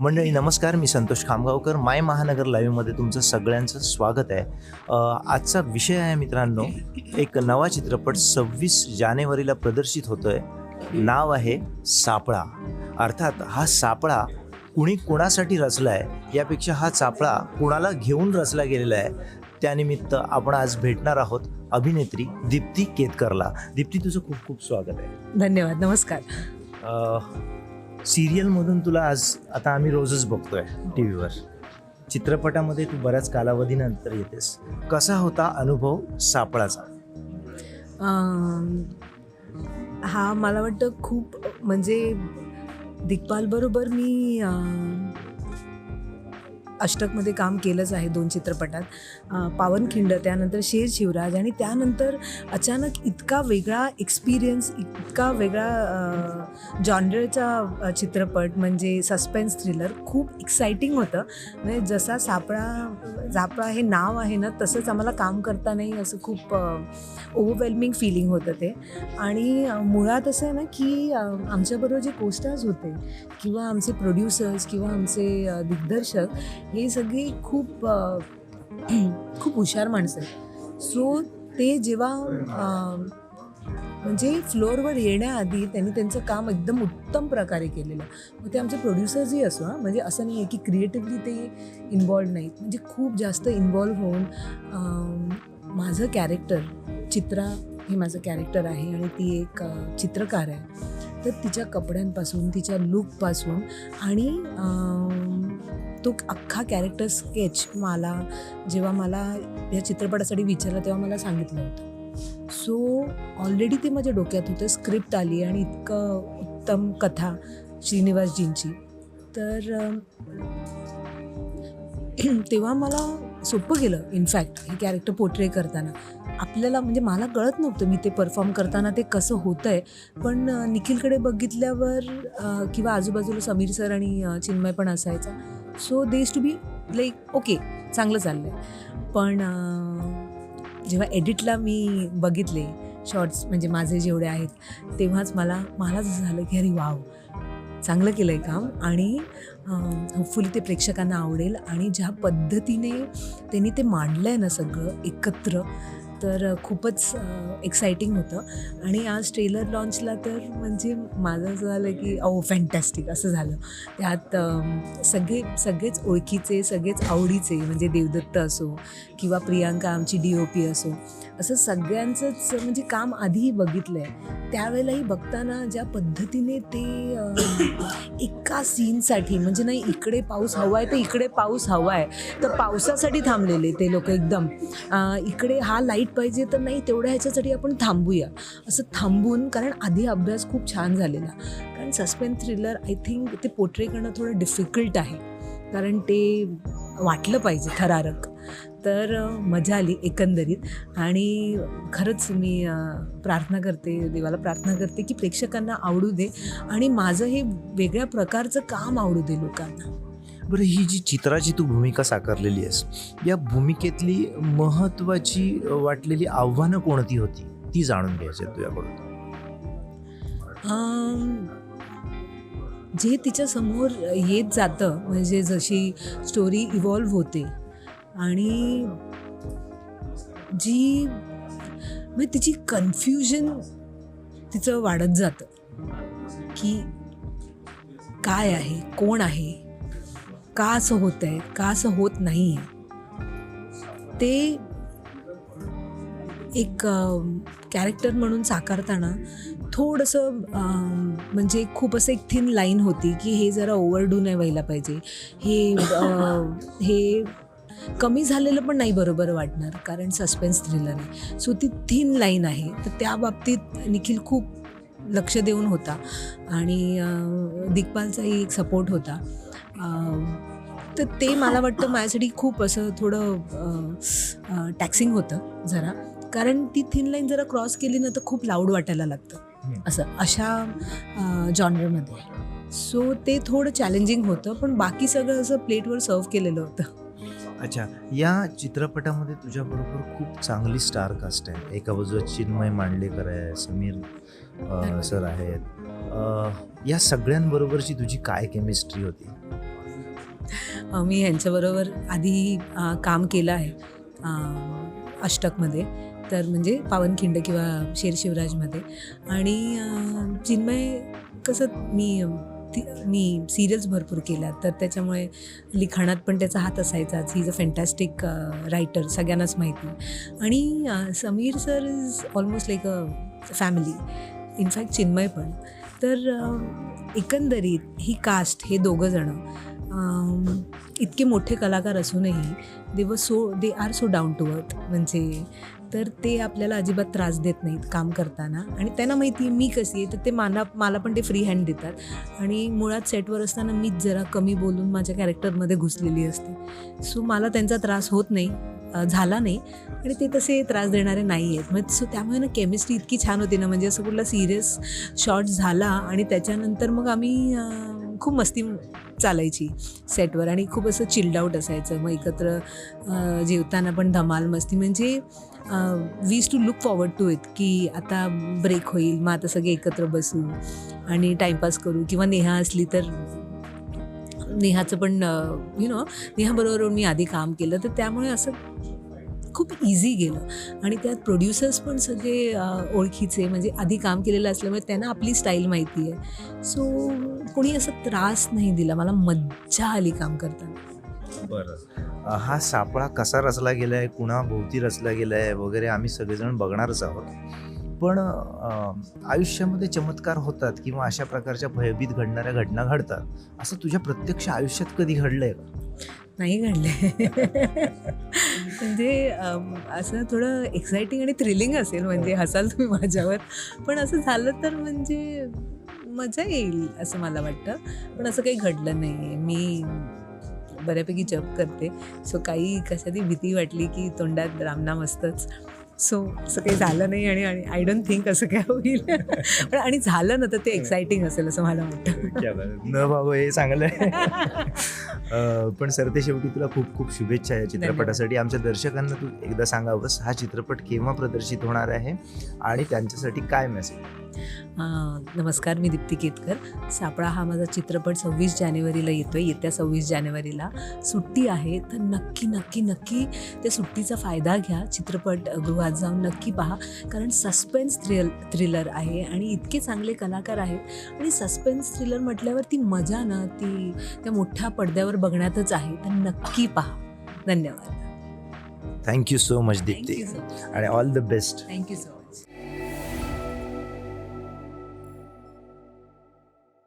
मंडळी नमस्कार. मी संतोष खामगावकर. माय महानगर लाईव्हमध्ये तुमचं सगळ्यांचं स्वागत आहे. आजचा विषय आहे मित्रांनो एक नवा चित्रपट सव्वीस जानेवारीला प्रदर्शित होतोय. नाव आहे सापळा. अर्थात हा सापळा कुणी कोणासाठी रचला आहे यापेक्षा हा सापळा कुणाला घेऊन रचला गेलेला आहे त्यानिमित्त आपण आज भेटणार आहोत अभिनेत्री दीप्ती केतकरला. दीप्ती तुझं खूप खूप स्वागत आहे. धन्यवाद. नमस्कार. सिरियलमधून तुला आज आता आम्ही रोजच बघतोय टी व्हीवर चित्रपटामध्ये तू बऱ्याच कालावधीनंतर येतेस. कसा होता अनुभव सापळाचा? हा मला वाटतं खूप म्हणजे दिग्पाल बरोबर मी अष्टकमध्ये काम केलंच आहे दोन चित्रपटात. पावनखिंड त्यानंतर शेर शिवराज आणि त्यानंतर अचानक इतका वेगळा एक्सपिरियन्स इतका वेगळा जॉनरचा चित्रपट म्हणजे सस्पेन्स थ्रिलर खूप एक्सायटिंग होतं. म्हणजे जसा सापळा सापळा हे नाव आहे ना तसंच आम्हाला काम करता नाही असं खूप ओव्हरवेल्मिंग फिलिंग होतं ते. आणि मुळात असं आहे ना की आमच्याबरोबर जे कोस्टार्स होते किंवा आमचे प्रोड्युसर्स किंवा आमचे दिग्दर्शक हे सगळी खूप खूप हुशार माणसं आहेत. सो ते जेव्हा म्हणजे फ्लोअरवर येण्याआधी त्यांनी त्यांचं काम एकदम उत्तम प्रकारे केलेलं. मग ते आमचे प्रोड्युसर्सही असो हां म्हणजे असं नाही आहे की क्रिएटिव्हली ते इन्वॉल्व नाहीत. म्हणजे खूप जास्त इन्वॉल्व्ह होऊन माझं कॅरेक्टर चित्रा हे माझं कॅरेक्टर आहे आणि ती एक चित्रकार आहे. तर तिच्या कपड्यांपासून तिच्या लुकपासून आणि तो अख्खा कॅरेक्टर स्केच मला जेव्हा मला या चित्रपटासाठी विचारलं तेव्हा मला सांगितलं होतं. सो ऑलरेडी ते माझ्या डोक्यात होतं स्क्रिप्ट आली आणि इतकं उत्तम कथा श्रीनिवासजींची. तर तेव्हा मला सोपं गेलं इनफॅक्ट हे कॅरेक्टर पोर्ट्रे करताना. आपल्याला म्हणजे मला कळत नव्हतं मी ते परफॉर्म करताना ते कसं होतं आहे पण निखिलकडे बघितल्यावर किंवा आजूबाजूला समीर सर आणि चिन्मय पण असायचा. सो देज टू बी लाईक ओके चांगलं चाललं आहे पण जेव्हा एडिटला मी बघितले शॉर्ट्स म्हणजे माझे जेवढे आहेत तेव्हाच मला मला जसं झालं की अरे वाव चांगलं केलं आहे काम. आणि होपफुली ते प्रेक्षकांना आवडेल. आणि ज्या पद्धतीने त्यांनी ते मांडलं आहे ना सगळं एकत्र तर खूपच एक्साइटिंग होतं. आणि आज ट्रेलर लॉन्चला तर म्हणजे माझं असं झालं की ओ फॅन्टॅस्टिक असं झालं. त्यात सगळे सगळेच ओळखीचे सगळेच आवडीचे म्हणजे देवदत्त असो किंवा प्रियांका आमची डी ओ पी असो असं सगळ्यांचंच म्हणजे काम आधीही बघितलं आहे त्यावेळेलाही बघताना ज्या पद्धतीने ते एका सीनसाठी म्हणजे नाही इकडे पाऊस हवा आहे तर इकडे पाऊस हवा आहे तर पावसासाठी थांबलेले ते लोक एकदम. इकडे हा लाइट पाहिजे तर नाही तेवढ्या ह्याच्यासाठी आपण थांबूया. असं थांबून कारण आधी अभ्यास खूप छान झालेला. कारण सस्पेन्स थ्रिलर आय थिंक ते पोर्ट्रे करणं थोडं डिफिकल्ट आहे. कारण ते वाटलं पाहिजे थरारक. तर मजा आली एकंदरीत. आणि खरंच मी प्रार्थना करते देवाला प्रार्थना करते की प्रेक्षकांना आवडू दे. आणि माझं हे वेगळ्या प्रकारचं काम आवडू दे लोकांना. बरं ही जी चित्राची तू भूमिका साकारलेली आहेस या भूमिकेतली महत्वाची वाटलेली आव्हानं कोणती होती? ती जाणून घ्यायची तुझ्याकडून. जे तिच्या समोर येत जातं म्हणजे जशी स्टोरी इव्हॉल्व्ह होते आणि जी म्हणजे तिची कन्फ्युजन तिचं वाढत जातं की काय आहे कोण आहे का असं होत आहे का असं होत नाही आहे ते एक कॅरेक्टर म्हणून साकारताना थोडंसं म्हणजे खूप असं एक थिन लाईन होती की हे जरा ओव्हरडू नाही व्हायला पाहिजे. हे हे कमी झालेलं पण नाही बरोबर वाटणार कारण सस्पेन्स थ्रिलर आहे. सो ती थिन लाईन आहे. तर त्या बाबतीत निखिल खूप लक्ष देऊन होता. आणि दिग्पालचाही एक सपोर्ट होता. तर ते मला वाटतं माझ्यासाठी खूप असं थोडं टॅक्सिंग होतं जरा. कारण ती थिन लाईन जरा क्रॉस केली ना तर खूप लाऊड वाटायला लागतं. असं अशा जॉनरमध्ये सो ते थोडं चॅलेंजिंग होतं पण बाकी सगळं असं प्लेटवर सर्व केलेलं होतं. अच्छा या चित्रपटामध्ये तुझ्याबरोबर खूप चांगली स्टार कास्ट आहे. एका बाजूला चिन्मय मांडलेकर आहे समीर सर आहेत. या सगळ्यांबरोबरची तुझी काय केमिस्ट्री होती? मी ह्यांच्याबरोबर आधी काम केलं आहे अष्टकमध्ये. तर म्हणजे पावनखिंड किंवा शेर शिवराजमध्ये. आणि चिन्मय कसं मी ती मी सिरियल्स भरपूर केल्या. तर त्याच्यामुळे लिखाणात पण त्याचा हात असायचाच he is a fantastic writer सगळ्यांनाच माहिती. आणि Sameer sir is almost like a family in fact Chinmay पण. तर एकंदरीत ही कास्ट हे दोघं जणं इतके मोठे कलाकार असूनही दे व so they are so down to earth म्हणजे तर ते आपल्याला अजिबात त्रास देत नाहीत काम करताना. आणि त्यांना माहिती आहे मी कशी आहे तर ते मला मला पण ते फ्री हँड देतात. आणि मुळात सेटवर असताना मीच जरा कमी बोलून माझ्या कॅरेक्टरमध्ये घुसलेली असते. सो मला त्यांचा त्रास होत नाही. झाला नाही. आणि ते तसे त्रास देणारे नाही आहेत. मग सो त्यामुळे ना केमिस्ट्री इतकी छान होती ना. म्हणजे असं कुठला सिरियस शॉट झाला आणि त्याच्यानंतर मग आम्ही खूप मस्ती चालायची सेटवर आणि खूप असं चिल्ड आऊट असायचं. मग एकत्र जेवताना पण धमाल मस्ती. म्हणजे वीज to look forward to it की आता ब्रेक होईल. मग आता सगळे एकत्र बसू आणि टाईमपास करू. किंवा नेहा असली तर नेहाचं पण यु नो नेहाबरोबर मी आधी काम केलं तर त्यामुळे असं खूप इझी गेलं. आणि त्यात प्रोड्युसर्स पण सगळे ओळखीचे म्हणजे आधी काम केलेलं असल्यामुळे त्यांना आपली स्टाईल माहिती आहे. सो कोणी असा त्रास नाही दिला मला मज्जा आली काम करताना. बरं. हा सापळा कसा रचला गेला आहे कुणाभोवती रचला गेला आहे वगैरे आम्ही सगळेजण बघणारच आहोत. पण आयुष्यामध्ये चमत्कार होतात किंवा अशा प्रकारच्या भयभीत घडणाऱ्या घटना घडतात. असं तुझ्या प्रत्यक्ष आयुष्यात कधी घडलंय का? नाही घडले म्हणजे असं थोडं एक्साइटिंग आणि थ्रिलिंग असेल म्हणजे हसाल तुम्ही माझ्यावर. पण असं झालं तर म्हणजे मजा येईल असं मला वाटतं. पण असं काही घडलं नाही आहे मी बऱ्यापैकी जप करते. सो काही कशाची भीती वाटली की तोंडात रामनाम असतंच. सो असं काही झालं नाही आणि आय डोंट थिंक असं काय होईल. पण आणि झालं ना तर ते एक्साइटिंग असेल असं मला वाटतं. न भाऊ हे चांगलं आहे पण सरते शेवटी तुला खूप खूप शुभेच्छा या चित्रपटासाठी. आमच्या दर्शकांना तू एकदा सांगावंस हा चित्रपट केव्हा प्रदर्शित होणार आहे आणि त्यांच्यासाठी काय मेसेज नमस्कार मी दीप्ती केतकर. सापळा हा माझा चित्रपट सव्वीस जानेवारीला येतो आहे येत्या सव्वीस जानेवारीला सुट्टी आहे. तर नक्की नक्की नक्की त्या सुट्टीचा फायदा घ्या. चित्रपट गृहात जाऊन नक्की पहा. कारण सस्पेन्स थ्रिल थ्रिलर आहे आणि इतके चांगले कलाकार आहेत. आणि सस्पेन्स थ्रिलर म्हटल्यावर ती मजा ना ती त्या मोठ्या पडद्यावर बघण्यातच आहे. तर नक्की पहा. धन्यवाद. Thank you so much Deepti. आणि all the best thank you so